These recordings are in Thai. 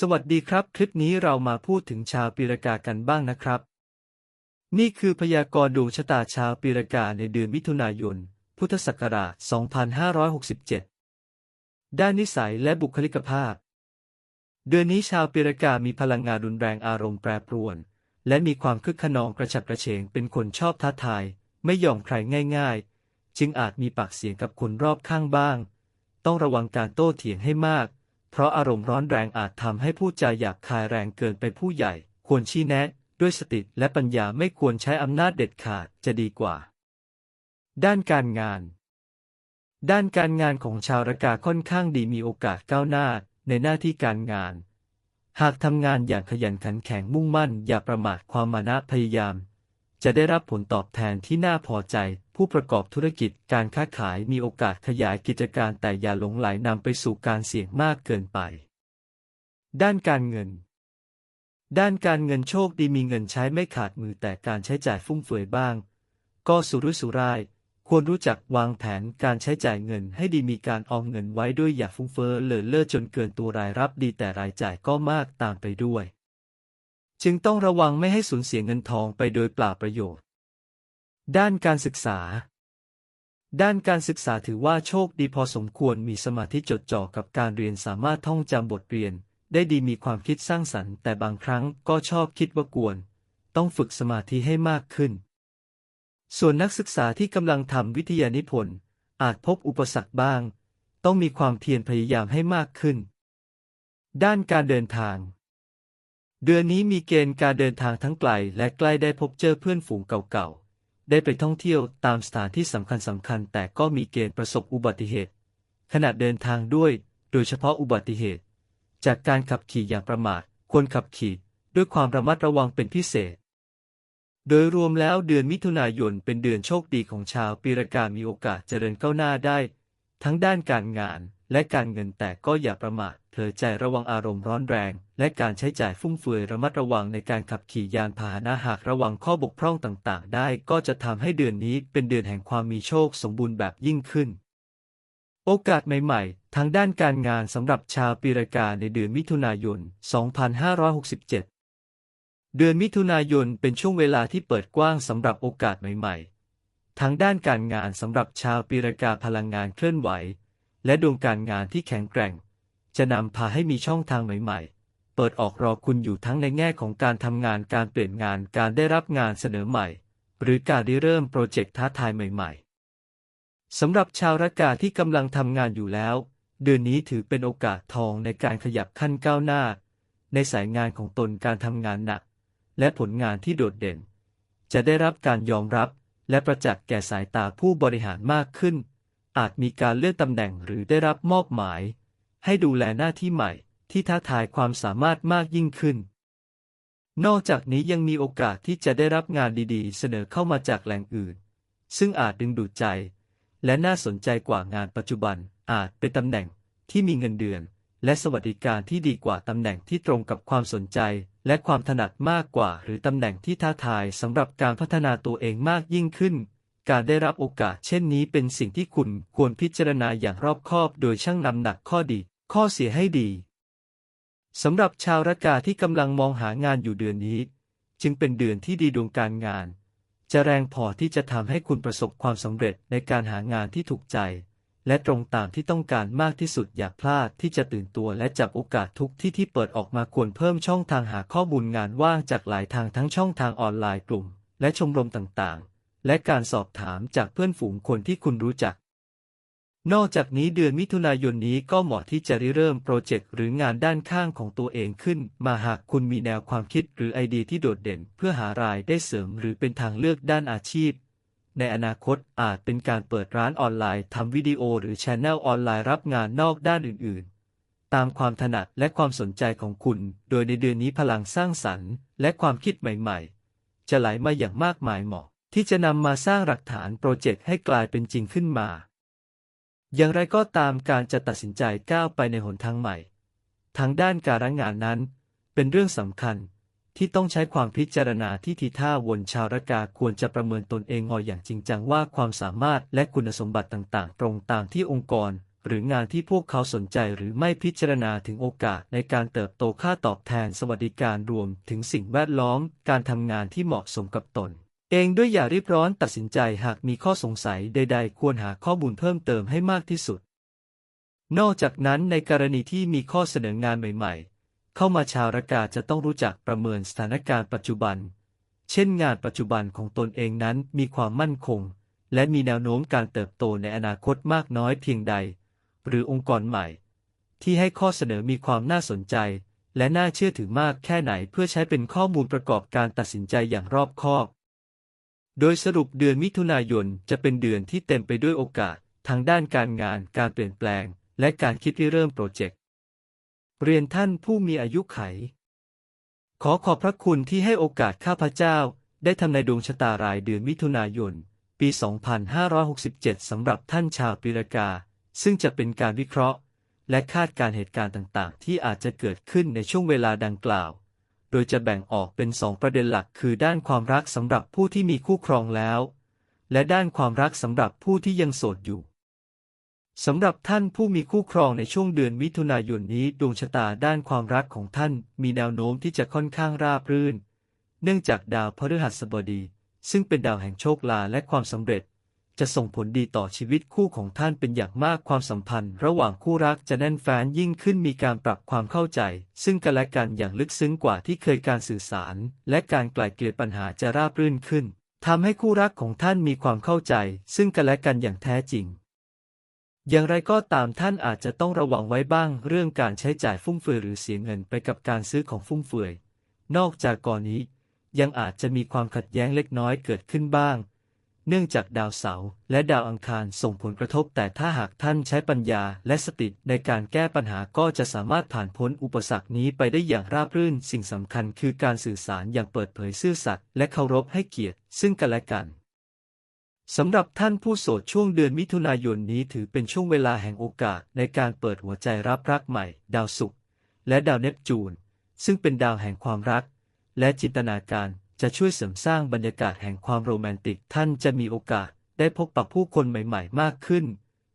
สวัสดีครับ คลิปนี้เรามาพูดถึงชาวปีรากากันบ้างนะครับ นี่คือพยากรณ์ดวงชะตาชาวปีรากาในเดือนมิถุนายน พุทธศักราช 2567 ด้านนิสัยและบุคลิกภาพ เดือนนี้ชาวปีรากามีพลังงานรุนแรงอารมณ์แปรปรวน และมีความคึกขนองกระฉับกระเฉงเป็นคนชอบท้าทาย ไม่ยอมใครง่าย ๆ จึงอาจมีปากเสียงกับคนรอบข้างบ้าง ต้องระวังการโต้เถียงให้มาก เพราะอารมณ์ร้อนแรงอาจทำให้พูดจาหยาบคายแรงเกินไปผู้ใหญ่ ควรชี้แนะ ด้วยสติและปัญญาไม่ควรใช้อำนาจเด็ดขาดจะดีกว่า ด้านการงาน ด้านการงานของชาวระกาค่อนข้างดีมีโอกาสก้าวหน้าในหน้าที่การงาน หากทำงานอย่างขยันขันแข็งมุ่งมั่น อย่าประมาทความมานะพยายาม จะได้รับผลตอบแทนที่น่าพอใจ ผู้ประกอบธุรกิจการค้าขายมีโอกาสขยายกิจการแต่อย่าหลงไหลนำไปสู่การเสี่ยงมากเกินไป ด้านการเงิน ด้านการเงินโชคดีมีเงินใช้ไม่ขาดมือแต่การใช้จ่ายฟุ่มเฟือยบ้าง ก็สุรุ่ยสุร่าย ควรรู้จักวางแผนการใช้จ่ายเงินให้ดีมีการออมเงินไว้ด้วยอย่าฟุ้งเฟ้อเลินเล่อจนเกินตัวรายรับดีแต่รายจ่ายก็มากตามไปด้วย จึงต้องระวังไม่ให้สูญเสียเงินทองไปโดยเปล่าประโยชน์ ด้านการศึกษา ด้านการศึกษาถือว่าโชคดีพอสมควรมีสมาธิจดจ่อกับการเรียนสามารถท่องจำบทเรียน ได้ดีมีความคิดสร้างสรรค์แต่บางครั้งก็ชอบคิดว่ากวน ต้องฝึกสมาธิให้มากขึ้น ส่วนนักศึกษาที่กำลังทำวิทยานิพนธ์อาจพบอุปสรรคบ้าง ต้องมีความเพียรพยายามให้มากขึ้น ด้านการเดินทางเดือนนี้มีเกณฑ์การเดินทางทั้งไกลและใกล้ได้พบเจอเพื่อนฝูงเก่าๆ ได้ไปท่องเที่ยวตามสถานที่สำคัญสำคัญแต่ก็มีเกณฑ์ประสบอุบัติเหตุ ขณะเดินทางด้วย โดยเฉพาะอุบัติเหตุ จากการขับขี่อย่างประมาทควรขับขี่ด้วยความระมัดระวังเป็นพิเศษ โดยรวมแล้วเดือนมิถุนายนเป็นเดือนโชคดีของชาวปีรากามีโอกาสเจริญก้าวหน้าได้ ทั้งด้านการงานและการเงินแต่ก็อย่าประมาท ผลอใจระวังอารมณ์ร้อนแรง และการใช้จ่ายฟุ่มเฟือยระมัดระวังในการขับขี่ยานพาหนะหากระวังข้อบกพร่องต่างๆ ได้ก็จะทำให้เดือนนี้เป็นเดือนแห่งความมีโชคสมบูรณ์แบบยิ่งขึ้น โอกาสใหม่ๆ ทางด้านการงานสำหรับชาวปีรากาในเดือนมิถุนายน 2567 เดือนมิถุนายนเป็นช่วงเวลาที่เปิดกว้างสำหรับโอกาสใหม่ๆ ทางด้านการงานสำหรับชาวปีรากาพลังงานเคลื่อนไหว และดวงการงานที่แข็งแกร่ง จะนำพาให้มีช่องทางใหม่ๆ เปิดออกรอคุณอยู่ทั้งในแง่ของการทำงานการเปลี่ยนงานการได้รับงานเสนอใหม่ หรือการได้เริ่มโปรเจกต์ท้าทายใหม่ ๆสำหรับชาวระกาที่กำลังทำงานอยู่แล้ว เดือนนี้ถือเป็นโอกาสทองในการขยับขั้นก้าวหน้า ในสายงานของตนการทำงานหนัก และผลงานที่โดดเด่น จะได้รับการยอมรับและประจักษ์แก่สายตาผู้บริหารมากขึ้น อาจมีการเลื่อนตำแหน่งหรือได้รับมอบหมาย ให้ดูแลหน้าที่ใหม่ ที่ท้าทายความสามารถมากยิ่งขึ้น นอกจากนี้ยังมีโอกาสที่จะได้รับงานดีๆ เสนอเข้ามาจากแหล่งอื่น ซึ่งอาจดึงดูดใจ และน่าสนใจกว่างานปัจจุบันอาจเป็นตำแหน่งที่มีเงินเดือน และสวัสดิการที่ดีกว่าตำแหน่งที่ตรงกับความสนใจ และความถนัดมากกว่า หรือตำแหน่งที่ท้าทายสำหรับการพัฒนาตัวเองมากยิ่งขึ้นการได้รับโอกาสเช่นนี้เป็นสิ่งที่คุณควรพิจารณาอย่างรอบคอบโดยชั่งน้ำหนักข้อดี ข้อเสียให้ดีสำหรับชาวระกาที่กำลังมองหางานอยู่เดือนนี้ จึงเป็นเดือนที่ดีดวงการงาน จะแรงพอที่จะทำให้คุณประสบความสำเร็จในการหางานที่ถูกใจ และตรงตามที่ต้องการมากที่สุดอย่าพลาดที่จะตื่นตัวและจับโอกาสทุกที่ที่เปิดออกมาควรเพิ่มช่องทางหาข้อมูลงานว่างจากหลายทางทั้งช่องทางออนไลน์กลุ่ม และชมรมต่างๆ และการสอบถามจากเพื่อนฝูงคนที่คุณรู้จัก นอกจากนี้เดือนมิถุนายนนี้ก็เหมาะที่จะริเริ่มโปรเจกต์หรืองานด้านข้างของตัวเองขึ้น มาหากคุณมีแนวความคิดหรือไอเดียที่โดดเด่น เพื่อหารายได้เสริมหรือเป็นทางเลือกด้านอาชีพ ในอนาคตอาจเป็นการเปิดร้านออนไลน์ทำวิดีโอหรือชแนลออนไลน์รับงานนอกด้านอื่นๆ ตามความถนัดและความสนใจของคุณ โดยในเดือนนี้พลังสร้างสรรค์ และความคิดใหม่ๆ จะไหลมาอย่างมากมายเหมาะ ที่จะนำมาสร้างหลักฐานโปรเจกต์ให้กลายเป็นจริงขึ้นมา อย่างไรก็ตามการจะตัดสินใจก้าวไปในหนทางใหม่ ทางด้านการงานนั้น เป็นเรื่องสำคัญที่ต้องใช้ความพิจารณาที่ทีท่าวนชาวระกาควรจะประเมินตนเองงออย่างจริงจังว่าความสามารถและคุณสมบัติต่างๆ ตรงตามที่องค์กร หรืองานที่พวกเขาสนใจหรือไม่พิจารณาถึงโอกาสในการเติบโตค่าตอบแทนสวัสดิการรวมถึงสิ่งแวดล้อม การทำงานที่เหมาะสมกับตน เองด้วยอย่ารีบร้อนตัดสินใจหากมีข้อสงสัยใด ๆ ควรหาข้อมูลเพิ่มเติมให้มากที่สุด นอกจากนั้นในกรณีที่มีข้อเสนองานใหม่ ๆ เข้ามาชาวรากาจะต้องรู้จักประเมินสถานการณ์ปัจจุบัน เช่นงานปัจจุบันของตนเองนั้นมีความมั่นคง และมีแนวโน้มการเติบโตในอนาคตมากน้อยเพียงใด หรือองค์กรใหม่ ที่ให้ข้อเสนอมีความน่าสนใจ และน่าเชื่อถือมากแค่ไหนเพื่อใช้เป็นข้อมูลประกอบการตัดสินใจอย่างรอบคอบ โดยสรุปเดือนมิถุนายนจะเป็นเดือนที่เต็มไปด้วยโอกาส ทางด้านการงานการเปลี่ยนแปลง และการคิดริเริ่มโปรเจกต์ เรียนท่านผู้มีอายุไข ขอขอบพระคุณที่ให้โอกาสข้าพเจ้า ได้ทำในดวงชะตารายเดือนมิถุนายน ปี 2567 สำหรับท่านชาวปีรกา ซึ่งจะเป็นการวิเคราะห์ และคาดการณ์เหตุการณ์ต่างๆ ที่อาจจะเกิดขึ้นในช่วงเวลาดังกล่าว โดยจะแบ่งออกเป็นสองประเด็นหลักคือด้านความรักสำหรับผู้ที่มีคู่ครองแล้ว และด้านความรักสำหรับผู้ที่ยังโสดอยู่สำหรับท่านผู้มีคู่ครองในช่วงเดือนมิถุนายนนี้ดวงชะตาด้านความรักของท่านมีแนวโน้มที่จะค่อนข้างราบรื่น เนื่องจากดาวพฤหัสบดี ซึ่งเป็นดาวแห่งโชคลาและความสำเร็จ จะส่งผลดีต่อชีวิตคู่ของท่านเป็นอย่างมากความสัมพันธ์ ระหว่างคู่รักจะแน่นแฟ้นยิ่งขึ้นมีการปรับความเข้าใจ ซึ่งกันและกันอย่างลึกซึ้งกว่าที่เคยการสื่อสาร และการไกล่เกลี่ยปัญหาจะราบรื่นขึ้นทำให้คู่รักของท่านมีความเข้าใจ ซึ่งกันและกันอย่างแท้จริง อย่างไรก็ตามท่านอาจจะต้องระวังไว้บ้างเรื่องการใช้จ่ายฟุ่มเฟือยหรือเสียเงินไปกับการซื้อของฟุ่มเฟือย นอกจากก่อนนี้ ยังอาจจะมีความขัดแย้งเล็กน้อยเกิดขึ้นบ้าง เนื่องจากดาวเสาร์และดาวอังคารส่งผลกระทบ แต่ถ้าหากท่านใช้ปัญญาและสติในการแก้ปัญหาก็จะสามารถผ่านพ้นอุปสรรคนี้ไปได้อย่างราบรื่น สิ่งสำคัญคือการสื่อสารอย่างเปิดเผยซื่อสัตย์และเคารพให้เกียรติซึ่งกันและกันสำหรับท่านผู้โสดช่วงเดือนมิถุนายนนี้ถือเป็นช่วงเวลาแห่งโอกาสในการเปิดหัวใจรับรักใหม่ ดาวศุกร์และดาวเนปจูน ซึ่งเป็นดาวแห่งความรัก และจินตนาการ จะช่วยเสริมสร้างบรรยากาศแห่งความโรแมนติก ท่านจะมีโอกาสได้พบปะผู้คนใหม่ๆ มากขึ้น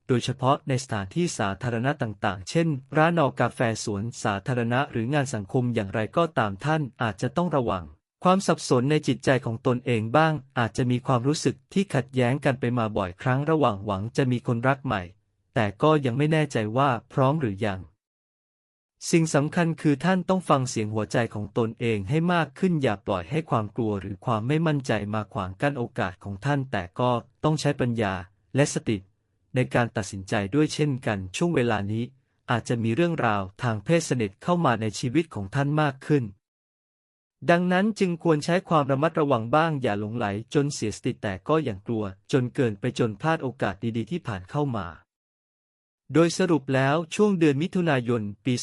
โดยเฉพาะในสถานที่สาธารณะต่างๆ เช่น ร้านอกาแฟสวนสาธารณะหรืองานสังคมอย่างไรก็ตามท่านอาจจะต้องระวัง ความสับสนในจิตใจของตนเองบ้าง อาจจะมีความรู้สึกที่ขัดแย้งกันไปมาบ่อยครั้งระหว่างหวังจะมีคนรักใหม่ แต่ก็ยังไม่แน่ใจว่าพร้อมหรือยัง สิ่งสำคัญคือท่านต้องฟังเสียงหัวใจของตนเองให้มากขึ้นอย่าปล่อยให้ความกลัวหรือความไม่มั่นใจมาขวางกั้นโอกาสของท่าน แต่ก็ต้องใช้ปัญญาและสติ ในการตัดสินใจด้วยเช่นกัน ช่วงเวลานี้ อาจจะมีเรื่องราวทางเพศสนิทเข้ามาในชีวิตของท่านมากขึ้น ดังนั้นจึงควรใช้ความระมัดระวังบ้างอย่าหลงไหลจนเสียสติแต่ก็อย่างกลัว จนเกินไปจนพลาดโอกาสดีๆ ที่ผ่านเข้ามา โดยสรุปแล้วช่วงเดือนมิถุนายน ปี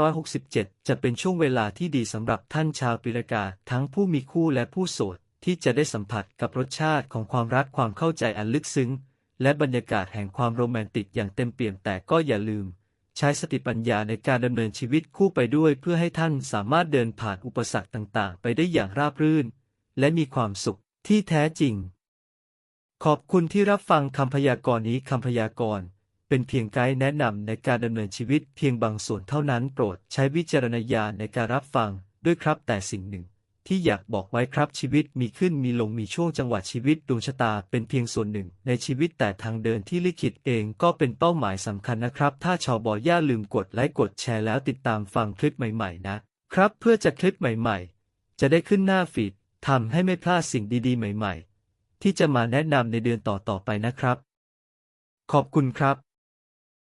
2567 จะเป็นช่วงเวลาที่ดีสำหรับท่านชาวปีรกา ทั้งผู้มีคู่และผู้โสด ที่จะได้สัมผัสกับรสชาติของความรักความเข้าใจอันลึกซึ้ง และบรรยากาศแห่งความโรแมนติกอย่างเต็มเปี่ยมแต่ก็อย่าลืม ใช้สติปัญญาในการดำเนินชีวิตคู่ไปด้วยเพื่อให้ท่านสามารถเดินผ่านอุปสรรคต่างๆ ไปได้อย่างราบรื่น และมีความสุขที่แท้จริง ขอบคุณที่รับฟังคำพยากรณ์นี้คำพยากรณ์ เป็นเพียงไกด์แนะนำในการดำเนินชีวิตเพียงบางส่วนเท่านั้นโปรดใช้วิจารณญาณในการรับฟังด้วยครับแต่สิ่งหนึ่ง ที่อยากบอกไว้ครับชีวิตมีขึ้นมีลงมีช่วงจังหวะชีวิตดวงชะตาเป็นเพียงส่วนหนึ่ง ในชีวิตแต่ทางเดินที่ลิขิตเองก็เป็นเป้าหมายสำคัญนะครับ ถ้าชอบอย่าลืมกดไลค์กดแชร์แล้วติดตามฟังคลิปใหม่ๆ นะครับ เพื่อจะคลิปใหม่ ๆ จะได้ขึ้นหน้าฟีดทำให้ไม่พลาดสิ่งดีๆ ใหม่ ๆ ที่จะมาแนะนำในเดือนต่อๆไปนะครับ ขอบคุณครับ